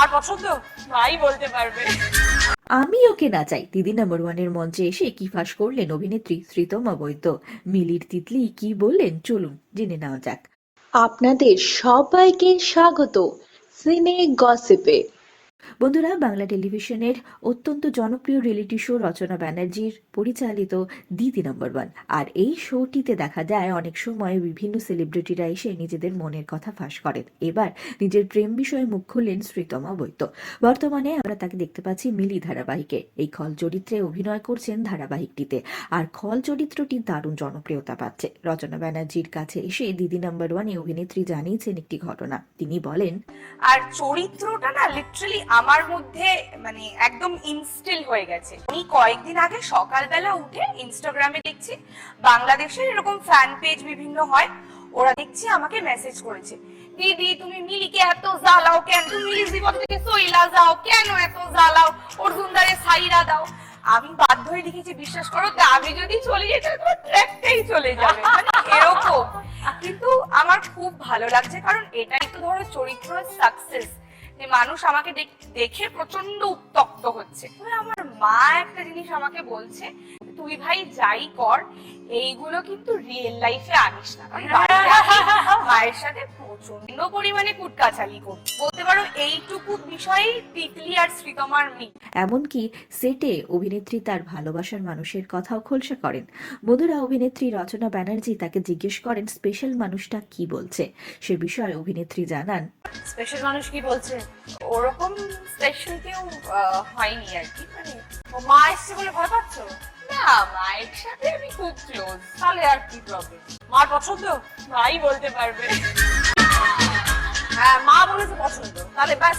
মার পছন্দ ভাই বলতে পারবে। আমি ওকে না চাই। দিদি নাম্বার ওয়ানের মঞ্চে এসে কি ফাঁস করলেন অভিনেত্রী শ্রীতমা বৈদ্য মিলির তিতলি কি বললেন? চলুন জেনে নেওয়া যাক। আপনাদের সবাইকে স্বাগত। সিনে গসিপে। বন্ধুরা, বাংলা টেলিভিশনের অত্যন্ত জনপ্রিয় রিয়েলিটি শো রচনা ব্যানার্জির পরিচালিত দিদি নম্বর ওয়ান আর এই শোটিতে দেখা যায়, অনেক সময় বিভিন্ন সেলিব্রিটিরা এসে নিজেদের মনের কথা ফাঁস করেন। এবার নিজের প্রেম বিষয়ে মুখ খুললেন শ্রীতমা বৈদ্য। বর্তমানে আমরা তাকে দেখতে পাচ্ছি মিলি ধারাবাহিকে। এই খল চরিত্রে অভিনয় করছেন ধারাবাহিকটিতে। আর খল চরিত্রটি দারুণ জনপ্রিয়তা পাচ্ছে। রচনা ব্যানার্জির কাছে এসে দিদি নাম্বার ওয়ানে অভিনেত্রী জানিয়েছেন একটি ঘটনা। তিনি বলেন, আর চরিত্রটা না লিটারালি আমার মধ্যে মানে একদম ইনস্টিল হয়ে গেছে। আমি কয়েকদিন আগে সকালবেলা উঠে ইনস্টাগ্রামে দেখছি, বাংলাদেশের এরকম ফ্যান পেজ বিভিন্ন হয়, ওরা দেখছি, আমাকে মেসেজ করেছে। দিদি, তুমি মিলিকে এত জ্বালাও কেন? তুমি মিলি জীবন থেকে সইলা যাও কেন এত জ্বালাও? অর্জুনদারে সাইরা দাও। আমি বাধ্য হয়ে লিখেছি, বিশ্বাস করো, তা আমি যদি চলে যেতে তোমার ট্র্যাকটাই চলে যাবে। মানে এরকম। কিন্তু আমার খুব ভালো লাগছে, কারণ এটাই তো ধরো চরিত্র সাকসেস মানুষ আমাকে দেখ- প্রচণ্ড উত্তপ্ত হচ্ছে। আমার মা একটা জিনিস আমাকে বলছে তুই ভাই যাই কর এইগুলো কিন্তু রিয়েল লাইফে আনিস না। মায়ের সাথে প্রচণ্ড পরিমাণে কুটকাচালি করি বলতে পারো এইটুকু বিষয়েই তিতলি আর শ্রীতমার মিল। এমনকি সেটে অভিনেত্রী তার ভালোবাসার মানুষের কথাও খোলসা করেন। বন্ধুরা অভিনেত্রী রচনা ব্যানার্জি তাকে জিজ্ঞেস করেন স্পেশাল মানুষটা কি বলছে? সে বিষয়ে অভিনেত্রী জানান স্পেশাল মানুষ কি বলছে? ওরকম স্পেশাল কেউ হয়নি আর কি। মানে মা এসছে বলে ভয় পাচ্ছ? না মায়ের সাথে আমি খুব ক্লোজ তাহলে আর কি প্রবলেম মার পছন্দ? মাই বলতে পারবে। হ্যাঁ মা বলেছে পছন্দ। তাহলে ব্যাস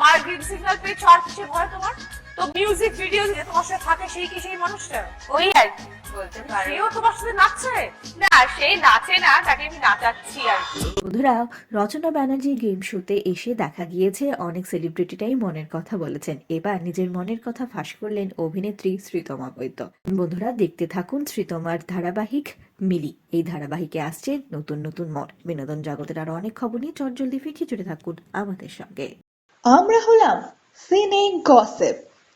মার গ্রিন সিগন্যাল পেয়ে আর কিছু ভয় তোমার। তো মিউজিক ভিডিও যে তোমার সাথে থাকে সেই কি সেই মানুষটা? ওই আর কি বলতে পারে। সেও তোমার সাথে নাচছে? না সেই নাচে না তাকে আমি নাচাচ্ছি আর কি। বন্ধুরা রচনা ব্যানার্জি গেম শোতে এসে দেখা গিয়েছে অনেক সেলিব্রিটিটাই মনের কথা বলেছেন। এবার নিজের মনের কথা ফাঁস করলেন অভিনেত্রী শ্রীতমা বৈদ্য। বন্ধুরা দেখতে থাকুন শ্রীতমার ধারাবাহিক মিলি। এই ধারাবাহিকে আসছে নতুন নতুন মন বিনোদন জগতের আরও অনেক খবর নিয়ে চটজলদি ফিরে জুড়ে থাকুন আমাদের সঙ্গে। আমরা হলাম সিনে গসিপ